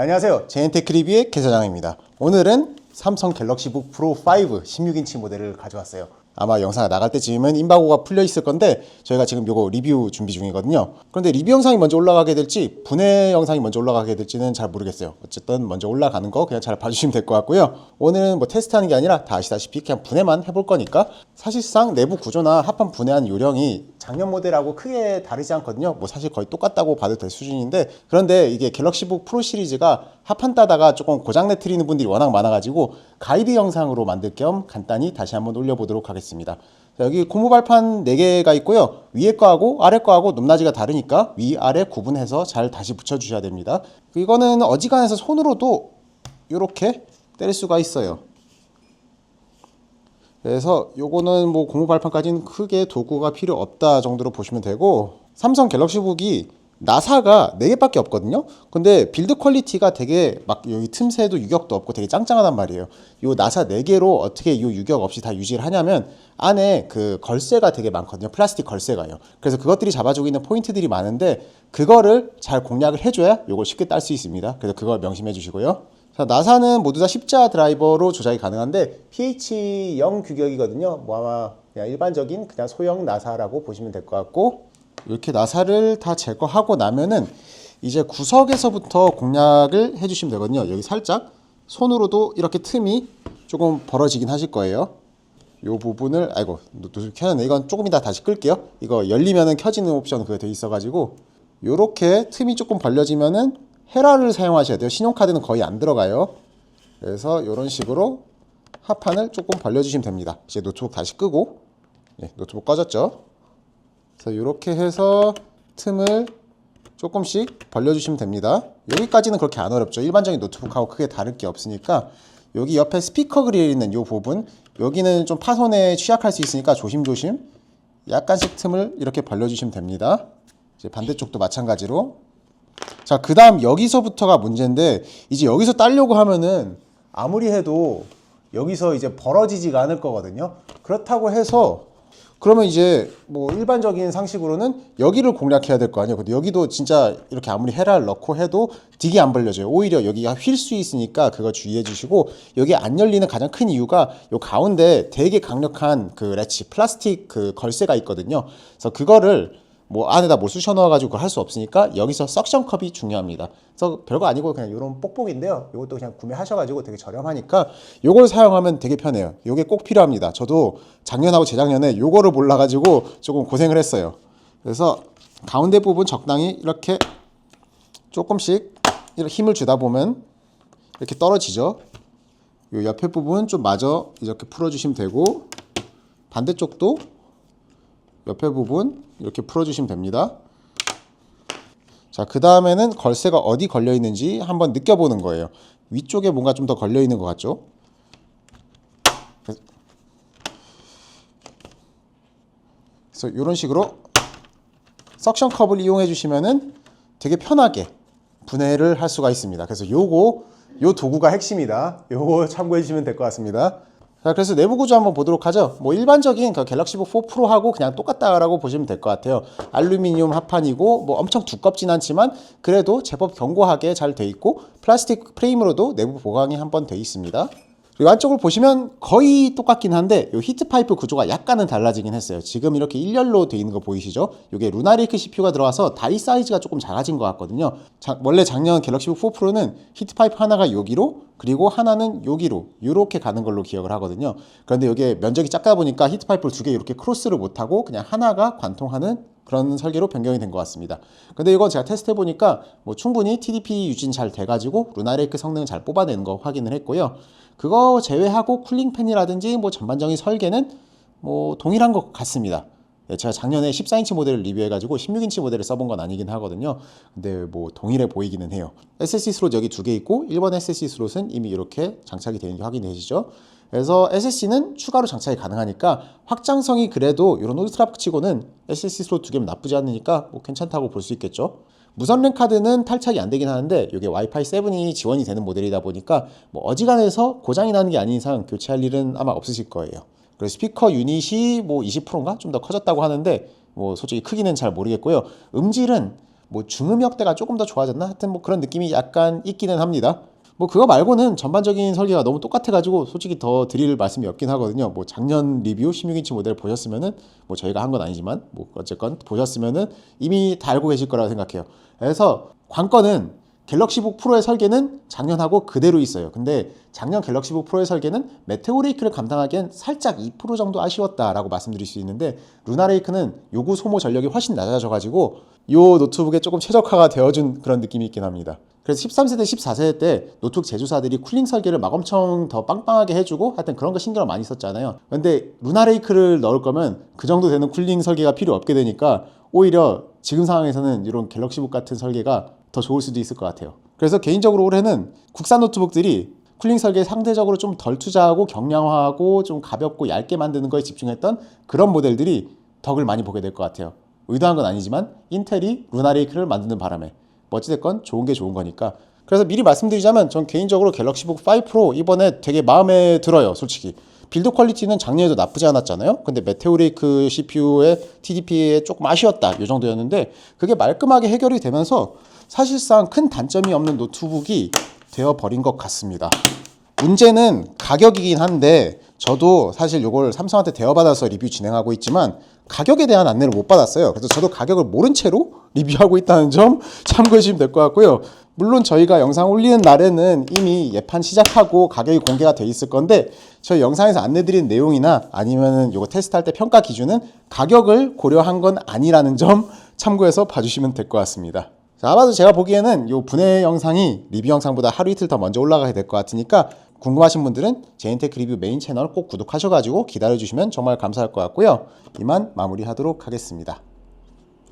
안녕하세요. 제인테크 리뷰의 개사장입니다. 오늘은 삼성 갤럭시북 프로 5 16인치 모델을 가져왔어요. 아마 영상이 나갈 때쯤은 임바고가 풀려 있을 건데 저희가 지금 요거 리뷰 준비 중이거든요. 그런데 리뷰 영상이 먼저 올라가게 될지 분해 영상이 먼저 올라가게 될지는 잘 모르겠어요. 어쨌든 먼저 올라가는 거 그냥 잘 봐주시면 될 것 같고요. 오늘은 뭐 테스트하는 게 아니라 다 아시다시피 그냥 분해만 해볼 거니까 사실상 내부 구조나 합판 분해한 요령이 작년 모델하고 크게 다르지 않거든요. 뭐 사실 거의 똑같다고 봐도 될 수준인데 그런데 이게 갤럭시북 프로 시리즈가 합판 따다가 조금 고장 내 트리는 분들이 워낙 많아가지고 가이드 영상으로 만들 겸 간단히 다시 한번 올려보도록 하겠습니다. 자, 여기 고무 발판 4개가 있고요. 위에 거하고 아래 거하고 높낮이가 다르니까 위아래 구분해서 잘 다시 붙여주셔야 됩니다. 이거는 어지간해서 손으로도 이렇게 때릴 수가 있어요. 그래서 요거는 뭐 고무 발판까지는 크게 도구가 필요 없다 정도로 보시면 되고 삼성 갤럭시북이 나사가 4개밖에 없거든요. 근데 빌드 퀄리티가 되게 막 여기 틈새도 유격도 없고 되게 짱짱하단 말이에요. 요 나사 4개로 어떻게 요 유격 없이 다 유지를 하냐면 안에 그 걸쇠가 되게 많거든요. 플라스틱 걸쇠가요. 그래서 그것들이 잡아주고 있는 포인트들이 많은데 그거를 잘 공략을 해줘야 요걸 쉽게 딸 수 있습니다. 그래서 그걸 명심해 주시고요. 자, 나사는 모두 다 십자 드라이버로 조작이 가능한데 pH0 규격이거든요. 뭐 아마 그냥 일반적인 그냥 소형 나사라고 보시면 될 것 같고 이렇게 나사를 다 제거하고 나면은 이제 구석에서부터 공략을 해주시면 되거든요. 여기 살짝 손으로도 이렇게 틈이 조금 벌어지긴 하실 거예요. 요 부분을 아이고 켜졌네. 이건 조금 이따 다시 끌게요. 이거 열리면은 켜지는 옵션 그게 돼 있어 가지고 요렇게 틈이 조금 벌려지면은 헤라를 사용하셔야 돼요. 신용카드는 거의 안 들어가요. 그래서 이런 식으로 하판을 조금 벌려주시면 됩니다. 이제 노트북 다시 끄고 예, 노트북 꺼졌죠. 그래서 이렇게 해서 틈을 조금씩 벌려주시면 됩니다. 여기까지는 그렇게 안 어렵죠. 일반적인 노트북하고 크게 다를 게 없으니까 여기 옆에 스피커 그릴 있는 이 부분 여기는 좀 파손에 취약할 수 있으니까 조심조심 약간씩 틈을 이렇게 벌려주시면 됩니다. 이제 반대쪽도 마찬가지로 자, 그 다음 여기서부터가 문제인데, 이제 여기서 따려고 하면은 아무리 해도 여기서 이제 벌어지지가 않을 거거든요. 그렇다고 해서, 그러면 이제 뭐 일반적인 상식으로는 여기를 공략해야 될 거 아니에요. 근데 여기도 진짜 이렇게 아무리 헤라를 넣고 해도 되게 안 벌려져요. 오히려 여기가 휠 수 있으니까 그거 주의해 주시고, 여기 안 열리는 가장 큰 이유가 요 가운데 되게 강력한 그 레치, 플라스틱 그 걸쇠가 있거든요. 그래서 그거를 뭐 안에다 뭘 쑤셔 넣어가지고 할수 없으니까 여기서 석션 컵이 중요합니다. 그래서 별거 아니고 그냥 이런 뽁뽁인데요. 이것도 그냥 구매하셔가지고 되게 저렴하니까 이걸 사용하면 되게 편해요. 이게 꼭 필요합니다. 저도 작년하고 재작년에 이거를 몰라가지고 조금 고생을 했어요. 그래서 가운데 부분 적당히 이렇게 조금씩 이렇게 힘을 주다 보면 이렇게 떨어지죠. 이 옆에 부분 좀 마저 이렇게 풀어주시면 되고 반대쪽도 옆에 부분 이렇게 풀어주시면 됩니다. 자, 그 다음에는 걸쇠가 어디 걸려 있는지 한번 느껴보는 거예요. 위쪽에 뭔가 좀 더 걸려 있는 것 같죠? 그래서 이런 식으로 석션 컵을 이용해 주시면은 되게 편하게 분해를 할 수가 있습니다. 그래서 요거 요 도구가 핵심이다. 요거 참고해 주시면 될 것 같습니다. 자, 그래서 내부 구조 한번 보도록 하죠. 뭐 일반적인 그 갤럭시북 4 프로하고 그냥 똑같다라고 보시면 될 것 같아요. 알루미늄 합판이고 뭐 엄청 두껍진 않지만 그래도 제법 견고하게 잘 돼 있고 플라스틱 프레임으로도 내부 보강이 한번 돼 있습니다. 안쪽을 보시면 거의 똑같긴 한데 이 히트 파이프 구조가 약간은 달라지긴 했어요. 지금 이렇게 일렬로 돼 있는 거 보이시죠? 이게 루나레이크 CPU가 들어가서 다이 사이즈가 조금 작아진 것 같거든요. 자, 원래 작년 갤럭시북 4 프로는 히트 파이프 하나가 여기로 그리고 하나는 여기로 이렇게 가는 걸로 기억을 하거든요. 그런데 이게 면적이 작다 보니까 히트 파이프를 두 개 이렇게 크로스를 못 하고 그냥 하나가 관통하는 그런 설계로 변경이 된 것 같습니다. 근데 이거 제가 테스트 해보니까 뭐 충분히 TDP 유진 잘 돼가지고 루나레이크 성능 잘 뽑아내는 거 확인을 했고요. 그거 제외하고 쿨링 팬이라든지 뭐 전반적인 설계는 뭐 동일한 것 같습니다. 예, 제가 작년에 14인치 모델을 리뷰해가지고 16인치 모델을 써본 건 아니긴 하거든요. 근데 뭐 동일해 보이기는 해요. SSD 슬롯 여기 두 개 있고 1번 SSD 슬롯은 이미 이렇게 장착이 되는 게 확인이 되시죠. 그래서 SSD는 추가로 장착이 가능하니까 확장성이 그래도 이런 울트라 치고는 SSD 슬롯 두 개면 나쁘지 않으니까 뭐 괜찮다고 볼 수 있겠죠. 무선 랜 카드는 탈착이 안 되긴 하는데 이게 와이파이 7이 지원이 되는 모델이다 보니까 뭐 어지간해서 고장이 나는 게 아닌 이상 교체할 일은 아마 없으실 거예요. 그래서 스피커 유닛이 뭐 20%인가 좀 더 커졌다고 하는데 뭐 솔직히 크기는 잘 모르겠고요. 음질은 뭐 중음역대가 조금 더 좋아졌나 하여튼 뭐 그런 느낌이 약간 있기는 합니다. 뭐 그거 말고는 전반적인 설계가 너무 똑같아가지고 솔직히 더 드릴 말씀이 없긴 하거든요. 뭐 작년 리뷰 16인치 모델 보셨으면은 뭐 저희가 한 건 아니지만 뭐 어쨌건 보셨으면은 이미 다 알고 계실 거라고 생각해요. 그래서 관건은 갤럭시북 프로의 설계는 작년하고 그대로 있어요. 근데 작년 갤럭시북 프로의 설계는 메테오 레이크를 감당하기엔 살짝 2% 정도 아쉬웠다라고 말씀드릴 수 있는데 루나 레이크는 요구 소모 전력이 훨씬 낮아져가지고 요 노트북에 조금 최적화가 되어준 그런 느낌이 있긴 합니다. 그래서 13세대, 14세대 때 노트북 제조사들이 쿨링 설계를 막 엄청 더 빵빵하게 해주고 하여튼 그런 거 신경을 많이 썼잖아요. 근데 루나 레이크를 넣을 거면 그 정도 되는 쿨링 설계가 필요 없게 되니까 오히려 지금 상황에서는 이런 갤럭시북 같은 설계가 더 좋을 수도 있을 것 같아요. 그래서 개인적으로 올해는 국산 노트북들이 쿨링 설계에 상대적으로 좀 덜 투자하고 경량화하고 좀 가볍고 얇게 만드는 거에 집중했던 그런 모델들이 덕을 많이 보게 될 것 같아요. 의도한 건 아니지만 인텔이 루나레이크를 만드는 바람에 뭐 어찌됐건 좋은 게 좋은 거니까. 그래서 미리 말씀드리자면 전 개인적으로 갤럭시북 5 프로 이번에 되게 마음에 들어요 솔직히. 빌드 퀄리티는 작년에도 나쁘지 않았잖아요. 근데 메테오레이크 CPU의 TDP에 조금 아쉬웠다 이 정도였는데 그게 말끔하게 해결이 되면서 사실상 큰 단점이 없는 노트북이 되어 버린 것 같습니다. 문제는 가격이긴 한데 저도 사실 이걸 삼성한테 대여받아서 리뷰 진행하고 있지만 가격에 대한 안내를 못 받았어요. 그래서 저도 가격을 모른 채로 리뷰하고 있다는 점 참고해 주시면 될 것 같고요. 물론 저희가 영상 올리는 날에는 이미 예판 시작하고 가격이 공개가 돼 있을 건데 저희 영상에서 안내드린 내용이나 아니면은 이거 테스트할 때 평가 기준은 가격을 고려한 건 아니라는 점 참고해서 봐주시면 될 것 같습니다. 자, 아마도 제가 보기에는 이 분해 영상이 리뷰 영상보다 하루 이틀 더 먼저 올라가게 될 것 같으니까 궁금하신 분들은 제인테크 리뷰 메인 채널 꼭 구독하셔가지고 기다려주시면 정말 감사할 것 같고요. 이만 마무리하도록 하겠습니다.